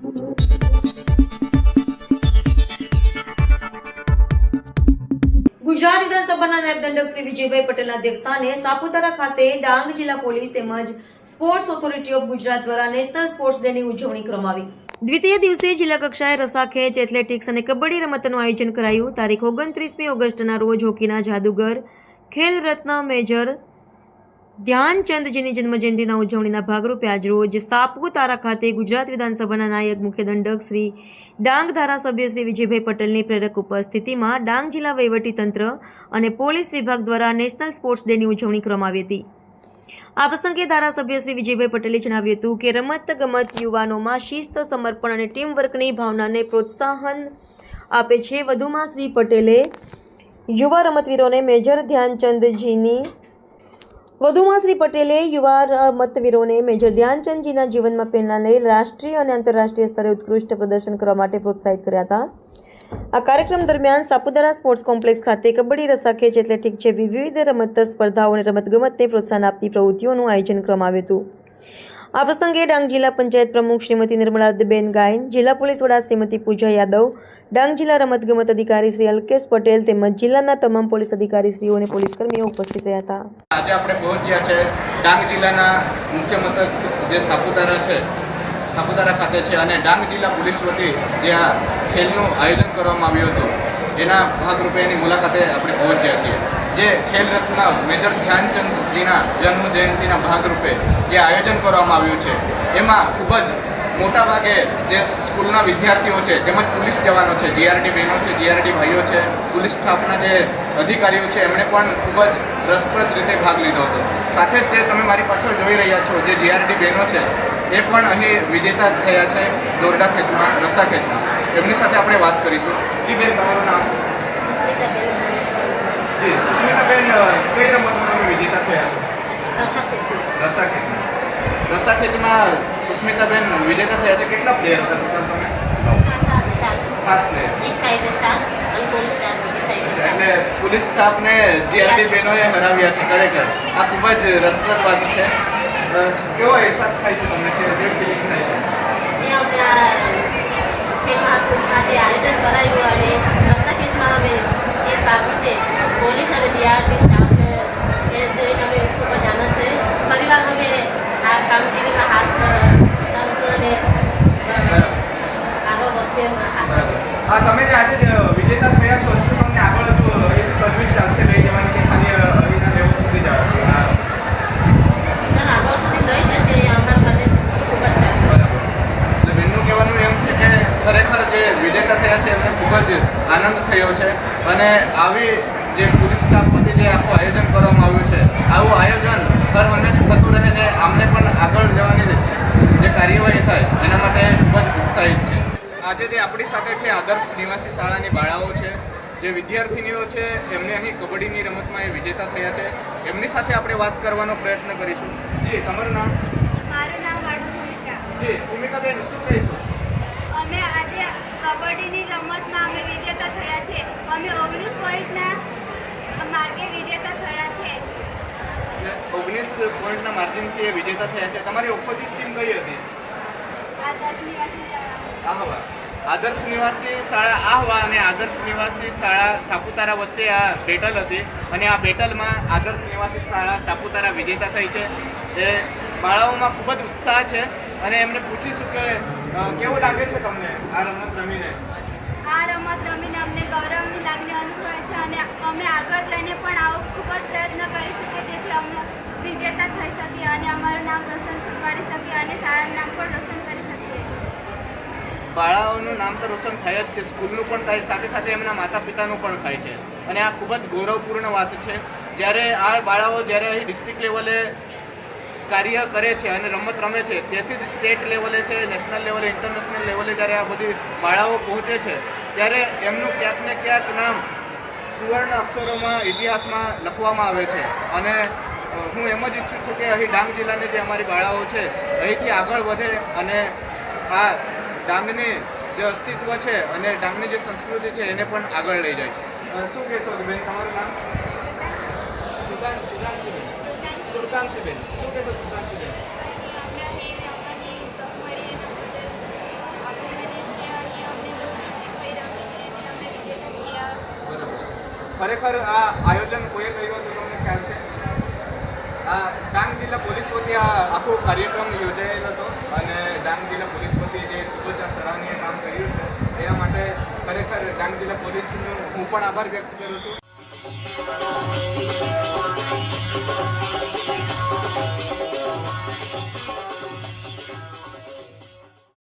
ગુજરાત વિધાનસભાના નાયબ દંડક શ્રી વિજયભાઈ પટેલના અધ્યક્ષસ્થાને સાપુતારા ખાતે ડાંગ જિલ્લા પોલીસ તેમજ સ્પોર્ટ્સ ઓથોરિટી ઓફ ગુજરાત દ્વારા નેશનલ સ્પોર્ટ્સ ડેની ઉજવણી કરવામાં દ્વિતીય દિવસે જિલ્લા કક્ષાએ રસાખેચ, એથ્લેટિક્સ અને કબડ્ડી રમતનું આયોજન કરાયું. તારીખ ઓગણત્રીસમી ઓગસ્ટના રોજ હોકીના જાદુગર ખેલ રત્ન મેજર ધ્યાનચંદજીની જન્મજયંતિના ઉજવણીના ભાગરૂપે આજરોજ સાપુતારા ખાતે ગુજરાત વિધાનસભાના નાયક મુખ્ય દંડક શ્રી ડાંગ ધારાસભ્ય શ્રી વિજયભાઈ પટેલની પ્રેરક ઉપસ્થિતિમાં ડાંગ જિલ્લા વહીવટીતંત્ર અને પોલીસ વિભાગ દ્વારા નેશનલ સ્પોર્ટ્સ ડેની ઉજવણી કરવામાં આવી હતી. આ પ્રસંગે ધારાસભ્ય શ્રી વિજયભાઈ પટેલે જણાવ્યું હતું કે રમત ગમત યુવાનોમાં શિસ્ત, સમર્પણ અને ટીમ વર્કની ભાવનાને પ્રોત્સાહન આપે છે. વધુમાં શ્રી પટેલે યુવા રમતવીરોને મેજર ધ્યાનચંદજીની વધુમાં શ્રી પટેલે યુવા મતવીરોને મેજર ધ્યાનચંદજીના જીવનમાં પ્રેરણા લઈ રાષ્ટ્રીય અને આંતરરાષ્ટ્રીય સ્તરે ઉત્કૃષ્ટ પ્રદર્શન કરવા માટે પ્રોત્સાહિત કર્યા હતા. આ કાર્યક્રમ દરમિયાન સાપુતારા સ્પોર્ટ્સ કોમ્પ્લેક્સ ખાતે કબડ્ડી રસ્સાખેચ એથ્લેટિક જેવી વિવિધ રમત સ્પર્ધાઓ અને રમતગમતને પ્રોત્સાહન આપતી પ્રવૃત્તિઓનું આયોજન કરવામાં આવ્યું હતું. આ પ્રસંગે ડાંગ જિલ્લા પંચાયત પ્રમુખ શ્રીમતી નિર્મલાબેન ગાયન, જિલ્લા પોલીસ વડા શ્રીમતી પૂજા યાદવ, ડાંગ જિલ્લા રમતગમત અધિકારી શ્રી અલ્કેશ પટેલ તેમજ જિલ્લાના તમામ પોલીસ અધિકારીશ્રીઓ અને પોલીસકર્મીઓ ઉપસ્થિત રહ્યા હતા. આજે આપણે પહોંચ્યા છે ડાંગ જિલ્લાના મુખ્ય મથક જે સાપુતારા છે, સાપુતારા ખાતે છે અને ડાંગ જિલ્લા પોલીસ વતી જે આ ખેલનું આયોજન કરવામાં આવ્યું હતું, એના ભાગરૂપે એની મુલાકાતે આપણે પહોંચ્યા છીએ. જે ખેલ રત્ન મેજર ધ્યાનચંદજીના જન્મ જયંતિના ભાગરૂપે જે આયોજન કરવામાં આવ્યું છે, એમાં ખૂબ જ મોટા ભાગે જે સ્કૂલના વિદ્યાર્થીઓ છે, તેમજ પોલીસ જવાનો છે જીઆરડી બહેનો છે જીઆરડી ભાઈઓ છે, પોલીસ સ્થાપના જે અધિકારીઓ છે, એમણે પણ ખૂબ જ રસપ્રદ રીતે ભાગ લીધો હતો. સાથે જ જે તમે મારી પાછળ જોઈ રહ્યા છો, જે જીઆરડી બહેનો છે, એ પણ અહીં વિજેતા થયા છે દોરડા ખેંચમાં, રસ્સા ખેંચમાં. એમની સાથે આપણે વાત કરીશું. જી બેન, તમારું નામ સુસ્મિતાબેન રમેશભાઈ જી સુસ્મિતાબેન કઈ રમતમાં તમે વિજેતા થયા છો? રસા પેશી રસ્સા ખેંચમાં રસ્સા ખેંચમાં સુસ્મિતાબેન વિજેતા થયા છે. કેટલા પ્લેયર હતા તમે? સાત સાત પ્લેયર એટલે પોલીસ સ્ટાફને જીઆરડી બહેનોએ હરાવ્યા છે ખરેખર. આ ખૂબ જ રસપ્રદ વાત છે. કેવો અહેસાસ થાય છે તમને? કેવી ફિલિંગ થાય છે? જે આયોજન કરાયું અને રસા કેસમાં અમે જે પામી છે પોલીસ અને જીઆરડી સ્ટાફને એ જોઈને અમે ખૂબ જ આનંદ થયો ફરીવાર અમે આ કામગીરીમાં હાથ લાવશું અને અ, આગળ વધશે એમ આશા છે હા તમે જે આજે વિજેતા થયા છો શું તમને આગળ એક તજવીજ ચાલશે લઈ જવાની કે ખાલી અહીંના લેવલ સુધી જવા? સર આગળ સુધી લઈ જશે એ ખૂબ જ સારું. બેનનું કહેવાનું એમ છે કે ખરેખર જે વિજેતા થયા છે એમને ખૂબ જ આનંદ થયો છે અને આવી જે પોલીસ સ્ટાફ જે આખું આયોજન કરવામાં આવ્યું છે આવું આયોજન હર હંમેશ થતું રહે ને આમને પણ આગળ જવાની જે કાર્યવાહી થાય એના માટે ખૂબ જ ઉત્સાહિત છે. આજે જે આપણી સાથે છે આદર્શ નિવાસી શાળાની બાળાઓ છે જે વિદ્યાર્થીનીઓ છે એમને અહીં કબડ્ડીની રમતમાં એ વિજેતા થયા છે. એમની સાથે આપણે વાત કરવાનો પ્રયત્ન કરીશું. જી તમારું નામ? મારું નામ ભૂમિકા. જી ભૂમિકાબેન શું કહીશું? અમે આજે કબડ્ડીની રમતમાં અમે વિજેતા થયા છે. અમે ઓગણીસ પોઈન્ટના માર્ગે વિજેતા થયા છે. ઓગણીસ પોઈન્ટના માર્જિનથી એ વિજેતા થયા છે. તમારી ઓપોઝિટ ટીમ કઈ હતી? આહવા. આદર્શ નિવાસી શાળા આહવા અને આદર્શ નિવાસી શાળા સાપુતારા વચ્ચે આ બેટલ હતી અને આ બેટલમાં આદર્શ નિવાસી શાળા સાપુતારા વિજેતા થઈ છે. એ બાળાઓમાં ખૂબ જ ઉત્સાહ છે અને એમને પૂછીશું કે કેવું લાગે છે તમને આ રમત રમીને? આ રમત રમીને અમને ગૌરવની લાગણી અનુભવાય છે અને અમે આગળ જઈને પણ આવો ખૂબ જ પ્રયત્ન કરી શકીએ જેથી અમે વિજેતા થઈ શકીએ અને અમારું નામ રોશન કરી શકીએ અને શાળાનું નામ પણ રોશન કરી શકીએ બાળાઓનું નામ તો રોશન થાય જ છે. સ્કૂલનું પણ થાય, સાથે સાથે એમના માતા પિતાનું પણ થાય છે. અને આ ખૂબ જ ગૌરવપૂર્ણ વાત છે. જ્યારે આ બાળાઓ જ્યારે અહીં ડિસ્ટ્રિક્ટ લેવલે કાર્ય કરે છે અને રમત રમે છે, તેથી જ સ્ટેટ લેવલે છે, નેશનલ લેવલે, ઇન્ટરનેશનલ લેવલે જ્યારે આ બધી બાળાઓ પહોંચે છે, ત્યારે એમનું ક્યાંક ને ક્યાંક નામ સુવર્ણ અક્ષરોમાં, ઇતિહાસમાં લખવામાં આવે છે. અને હું એમ જ ઈચ્છું છું કે અહીં ડાંગ જિલ્લાની જે અમારી બાળાઓ છે, અહીંથી આગળ વધે અને આ ડાંગની જે અસ્તિત્વ છે અને ડાંગની જે સંસ્કૃતિ છે એને પણ આગળ લઈ જાય. શું કહેશો બેન, તમારું નામ? સુલતાનસીબેન શું કહેશો સુલતાનસીબેન ખરેખર આ આયોજન કોઈએ કર્યું હતું તમને ખ્યાલ છે? ડાંગ જિલ્લા પોલીસ વતી આ આખો કાર્યક્રમ યોજાયેલો હતો અને ડાંગ જિલ્લા પોલીસ ખરેખર ડાંગ જિલ્લા પોલીસનો હું પણ આભાર વ્યક્ત કરું છું.